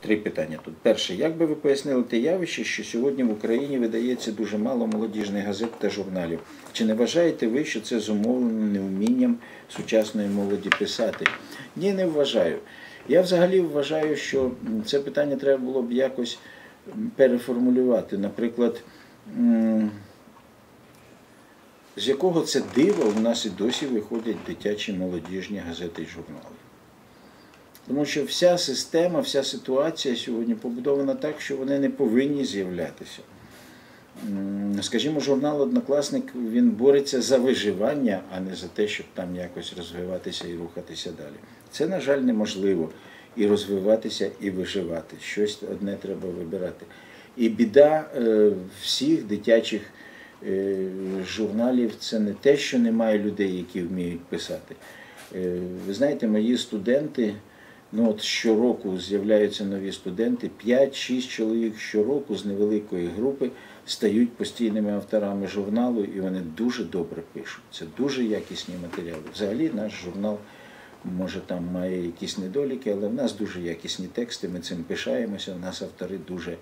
три питання тут. Перше, як би ви пояснили те явище, що сьогодні в Україні видається дуже мало молодіжних газет та журналів? Чи не вважаєте ви, що це зумовлено невмінням сучасної молоді писати? Ні, не вважаю. Я взагалі вважаю, що це питання треба було б якось переформулювати. Наприклад, з якого це дива у нас і досі виходять дитячі молодіжні газети і журнали. Тому що вся система, вся ситуація сьогодні побудована так, що вони не повинні з'являтися. Скажімо, журнал Однокласник він бореться за виживання, а не за те, щоб там якось розвиватися і рухатися далі. Це, на жаль, неможливо і розвиватися, і виживати. Щось одне треба вибирати. І біда е, всіх дитячих е, журналів це не те, що немає людей, які вміють писати. Е, Ви знаєте, мої студенти, ну от щороку з'являються нові студенти, 5-6 чоловік щороку з невеликої групи стають постійними авторами журналу, і вони дуже добре пишуть. Це дуже якісні матеріали. Взагалі наш журнал. Може, там має якісь недоліки, але в нас дуже якісні тексти, ми цим пишаємося. У нас автори дуже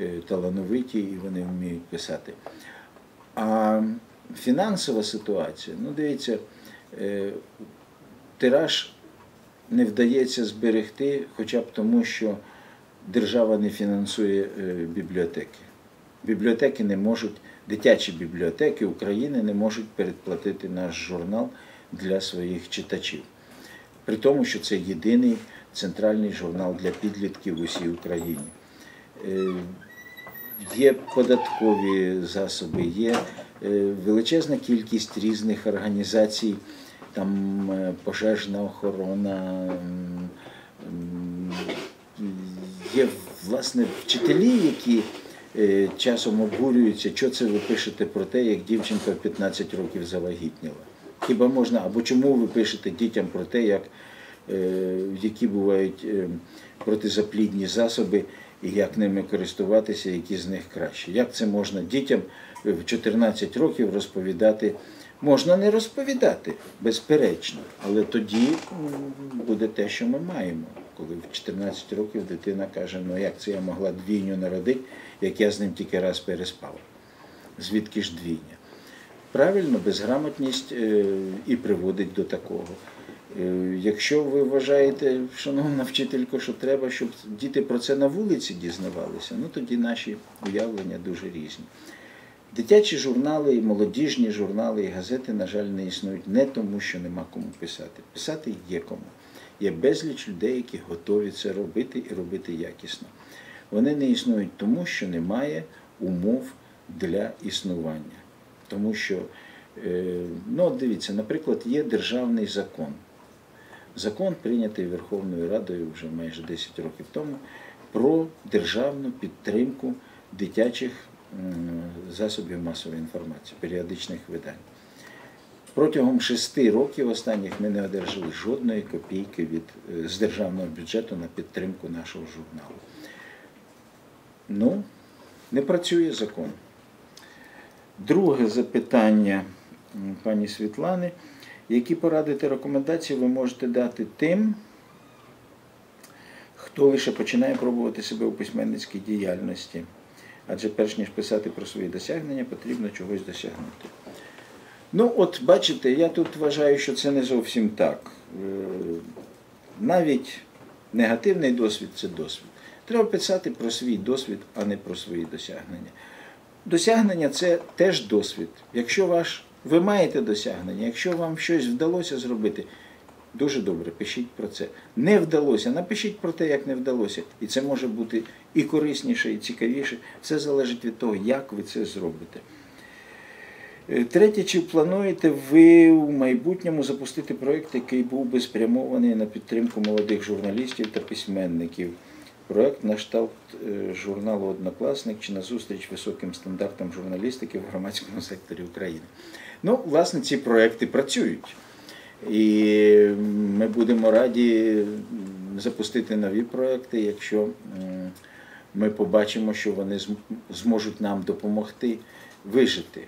е, талановиті і вони вміють писати. А фінансова ситуація, ну дивіться, е, тираж не вдається зберегти, хоча б тому, що держава не фінансує е, бібліотеки. Бібліотеки не можуть, дитячі бібліотеки України не можуть передплатити наш журнал для своїх читачів. При тому, що це єдиний центральний журнал для підлітків в усій Україні. Е, Є податкові засоби, є е, величезна кількість різних організацій, там е, пожежна охорона, є власне вчителі, які е, часом обурюються, що це ви пишете про те, як дівчинка в 15 років завагітніла. Хіба можна, або чому ви пишете дітям про те, як, е, які бувають протизаплідні засоби і як ними користуватися, які з них краще? Як це можна дітям в 14 років розповідати? Можна не розповідати, безперечно, але тоді буде те, що ми маємо. Коли в 14 років дитина каже, ну як це я могла двійню народити, як я з ним тільки раз переспала. Звідки ж двійня? Правильно, безграмотність е, і приводить до такого. Е, Якщо ви вважаєте, шановна вчителько, що треба, щоб діти про це на вулиці дізнавалися, ну тоді наші уявлення дуже різні. Дитячі журнали, і молодіжні журнали і газети, на жаль, не існують не тому, що нема кому писати. Писати є кому. Є безліч людей, які готові це робити і робити якісно. Вони не існують тому, що немає умов для існування. Тому що, е, ну дивіться, наприклад, є державний закон. Закон прийнятий Верховною Радою вже майже 10 років тому про державну підтримку дитячих засобів масової інформації, періодичних видань. Протягом шести років останніх ми не одержали жодної копійки від, е, з державного бюджету на підтримку нашого журналу. Ну, не працює закон. Друге запитання пані Світлани. Які поради та рекомендації ви можете дати тим, хто лише починає пробувати себе у письменницькій діяльності? Адже перш ніж писати про свої досягнення, потрібно чогось досягнути. Ну, от бачите, я тут вважаю, що це не зовсім так. Е, Навіть негативний досвід це досвід. Треба писати про свій досвід, а не про свої досягнення. Досягнення це теж досвід. Якщо ваш, ви маєте досягнення, якщо вам щось вдалося зробити, дуже добре, пишіть про це. Не вдалося, напишіть про те, як не вдалося. І це може бути і корисніше, і цікавіше. Все залежить від того, як ви це зробите. Е, Третє, чи плануєте ви в майбутньому запустити проєкт, який був би спрямований на підтримку молодих журналістів та письменників? Проєкт на кшталт е, журналу Однокласник чи на зустріч високим стандартам журналістики в громадському секторі України? Ну, власне, ці проекти працюють. І ми будемо раді запустити нові проекти, якщо ми побачимо, що вони зможуть нам допомогти вижити.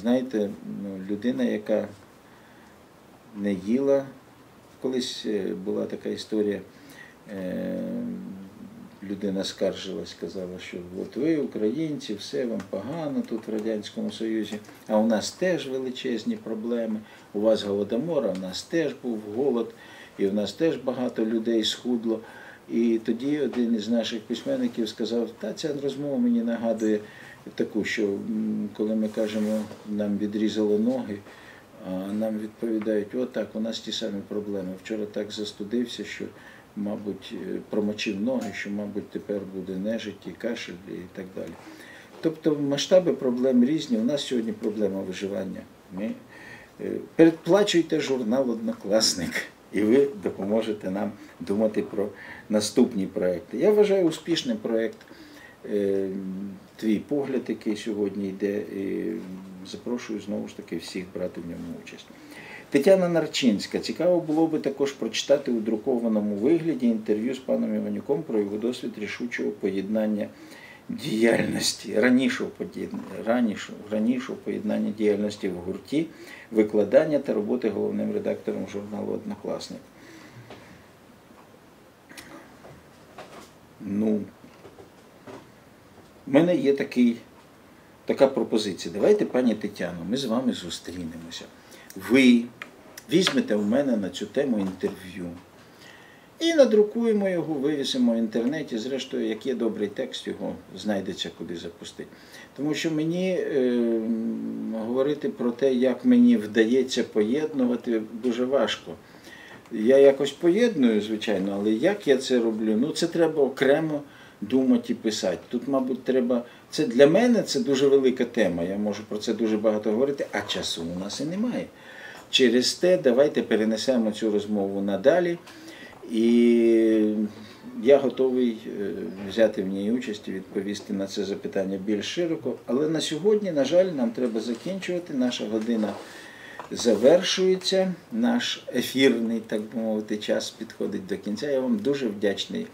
Знаєте, ну, людина, яка не їла, колись е, була така історія. Людина скаржилась, казала, що от ви, українці, все вам погано тут в Радянському Союзі, а у нас теж величезні проблеми. У вас голодомор, а у нас теж був голод, і у нас теж багато людей схудло. І тоді один із наших письменників сказав, та ця розмова мені нагадує таку, що коли ми кажемо, нам відрізало ноги, а нам відповідають, отак, у нас ті самі проблеми. Вчора так застудився, що, мабуть, е, промочив ноги, що, мабуть, тепер буде нежить і кашель і так далі. Тобто масштаби проблем різні. У нас сьогодні проблема виживання. Ми е, передплачуйте журнал Однокласник, і ви допоможете нам думати про наступні проекти. Я вважаю успішним проект е, твій погляд, який сьогодні йде. І запрошую знову ж таки всіх брати в ньому участь. Тетяна Нарчинська. Цікаво було би також прочитати у друкованому вигляді інтерв'ю з паном Іванюком про його досвід рішучого поєднання діяльності, ранішого ранішого, ранішого поєднання діяльності в гурті, викладання та роботи головним редактором журналу Однокласник. Ну, в мене є такий, така пропозиція. Давайте, пані Тетяно, ми з вами зустрінемося. Ви візьмете у мене на цю тему інтерв'ю. І надрукуємо його, вивісимо в інтернеті. Зрештою, як є добрий текст, його знайдеться куди запустити. Тому що мені е, говорити про те, як мені вдається поєднувати, дуже важко. Я якось поєдную, звичайно, але як я це роблю? Ну, це треба окремо думати і писати. Тут, мабуть, треба. Це для мене це дуже велика тема. Я можу про це дуже багато говорити, а часу у нас і немає. Через те, давайте перенесемо цю розмову надалі. І я готовий е, взяти в ній участь і відповісти на це запитання більш широко. Але на сьогодні, на жаль, нам треба закінчувати. Наша година завершується, наш ефірний, так би мовити, час підходить до кінця. Я вам дуже вдячний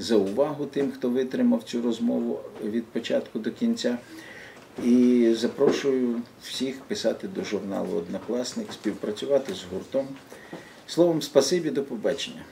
за увагу тим, хто витримав цю розмову від початку до кінця. І запрошую всіх писати до журналу Однокласник, співпрацювати з гуртом. Словом, спасибі, до побачення.